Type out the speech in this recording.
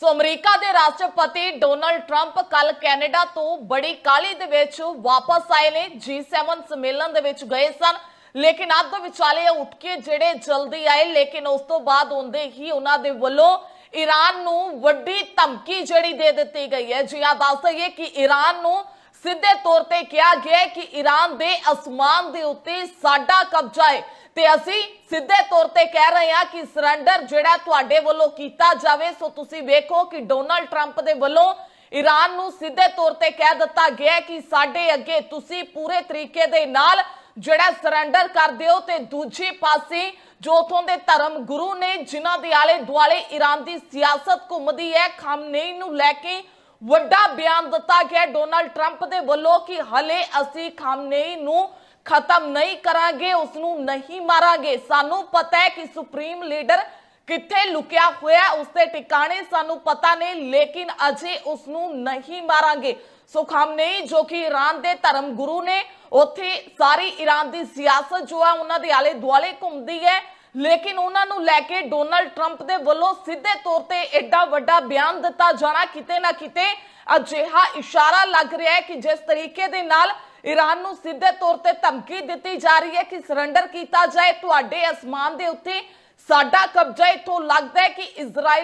ਸੋ America ਦੇ ਰਾਸ਼ਟਰਪਤੀ Donald Trump ਕੱਲ ਕੈਨੇਡਾ ਤੋਂ ਬੜੀ ਕਾਲੀ ਦੇ ਵਿੱਚ ਵਾਪਸ ਆਏ ਨੇ। G7 ਸੰਮੇਲਨ ਦੇ ਵਿੱਚ ਗਏ ਸਨ। ਲੇਕਿਨ ਅੱਧ ਵਿਚਾਲੇ ਉੱਠ ਕੇ ਜਿਹੜੇ ਜਲਦੀ ਆਏ, ਲੇਕਿਨ ਉਸ ਤੋਂ ਬਾਅਦ ਹੁੰਦੇ ਹੀ ਉਹਨਾਂ ਦੇ ਵੱਲੋਂ ਈਰਾਨ ਨੂੰ ਵੱਡੀ ਧਮਕੀ ਜਿਹੜੀ ਦੇ ਦਿੱਤੀ ਗਈ ਹੈ। ਜੀ ਆ ਦੱਸ ਦਈਏ ਕਿ ਈਰਾਨ ਨੂੰ ਸਿੱਧੇ ਤੌਰ ਤੇ ਕਿਹਾ ਗਿਆ ਕਿ ਈਰਾਨ ਦੇ ਅਸਮਾਨ ਦੇ ਉੱਤੇ ਸਾਡਾ ਕਬਜ਼ਾ ਹੈ। ਤੇ ਅਸੀਂ ਸਿੱਧੇ ਤੌਰ ਤੇ ਕਹਿ ਰਹੇ ਹਾਂ ਕਿ ਸਰੈਂਡਰ ਜਿਹੜਾ ਤੁਹਾਡੇ ਵੱਲੋਂ ਕੀਤਾ ਜਾਵੇ, ਸੋ ਤੁਸੀਂ ਵੇਖੋ ਕਿ ਡੋਨਲਡ ਟਰੰਪ ਦੇ ਵੱਲੋਂ ਈਰਾਨ ਨੂੰ ਸਿੱਧੇ ਤੌਰ ਤੇ ਕਹਿ ਦਿੱਤਾ ਗਿਆ ਕਿ ਸਾਡੇ ਅੱਗੇ ਤੁਸੀਂ ਪੂਰੇ ਤਰੀਕੇ ਦੇ ਨਾਲ ਜਿਹੜਾ ਸਰੈਂਡਰ ਕਰ ਦਿਓ ਤੇ ਦੂਜੀ ਪਾਸੇ ਜੋ ਉਥੋਂ ਦੇ ਧਰਮ ਗੁਰੂ ਨੇ, ਜਿਨ੍ਹਾਂ ਦੇ ਆਲੇ ਦੁਆਲੇ ਈਰਾਨ ਦੀ ਸਿਆਸਤ ਘੁੰਮਦੀ ਹੈ, ਖਾਮਨੇਈ ਨੂੰ ਲੈ ਕੇ ਵੱਡਾ ਬਿਆਨ ਦਿੱਤਾ ਗਿਆ ਹੈ ਡੋਨਾਲਡ ਟਰੰਪ ਦੇ ਵੱਲੋਂ ਕਿ ਹਲੇ ਅਸੀਂ ਖਾਮਨੇਈ ਨੂੰ ਖਤਮ ਨਹੀਂ ਕਰਾਂਗੇ ਉਸ ਨੂੰ ਨਹੀਂ ਮਾਰਾਂਗੇ। ਸਾਨੂੰ ਪਤਾ ਹੈ ਕਿ ਸੁਪਰੀਮ ਲੀਡਰ ਕਿੱਥੇ ਲੁਕਿਆ ਹੋਇਆ ਹੈ, ਉਸ ਦੇ ਟਿਕਾਣੇ ਸਾਨੂੰ ਪਤਾ ਨਹੀਂ ਲੇਕਿਨ ਅਜੇ ਉਸ ਨੂੰ ਨਹੀਂ ਮਾਰਾਂਗੇ। ਸੋ ਖਾਮਨੇਈ ਜੋ ਕਿ ਈਰਾਨ ਦੇ ਧਰਮ ਗੁਰੂ ਨੇ ਉੱਥੇ ਸਾਰੀ ਈਰਾਨ ਦੀ ਸਿਆਸਤ ਜੋ ਹੈ ਉਹਨਾਂ ਦੇ ਆਲੇ ਦੁਆਲੇ ਘੁੰਮਦੀ ਹੈ। ਲੇਕਿਨ ਉਹਨਾਂ ਨੂੰ ਲੈ ਕੇ ਡੋਨਲਡ ਟਰੰਪ ਦੇ ਵੱਲੋਂ ਸਿੱਧੇ ਤੌਰ ਤੇ ਐਡਾ ਵੱਡਾ ਬਿਆਨ ਦਿੱਤਾ ਜਾਣਾ ਕਿਤੇ ਨਾ ਕਿਤੇ ਅਜਿਹਾ ਇਸ਼ਾਰਾ ਲੱਗ ਰਿਹਾ ਹੈ ਕਿ ਜਿਸ ਤਰੀਕੇ ਦੇ ਨਾਲ ਈਰਾਨ ਨੂੰ ਸਿੱਧੇ ਤੌਰ ਤੇ ਧਮਕੀ ਦਿੱਤੀ ਜਾ ਰਹੀ ਹੈ ਕਿ ਸਰੈਂਡਰ ਕੀਤਾ ਜਾਏ, ਤੁਹਾਡੇ ਅਸਮਾਨ ਦੇ ਉੱਤੇ ਸਾਡਾ ਕਬਜ਼ਾ ਇਥੋਂ ਲੱਗਦਾ ਹੈ ਕਿ ਇਜ਼ਰਾਈਲ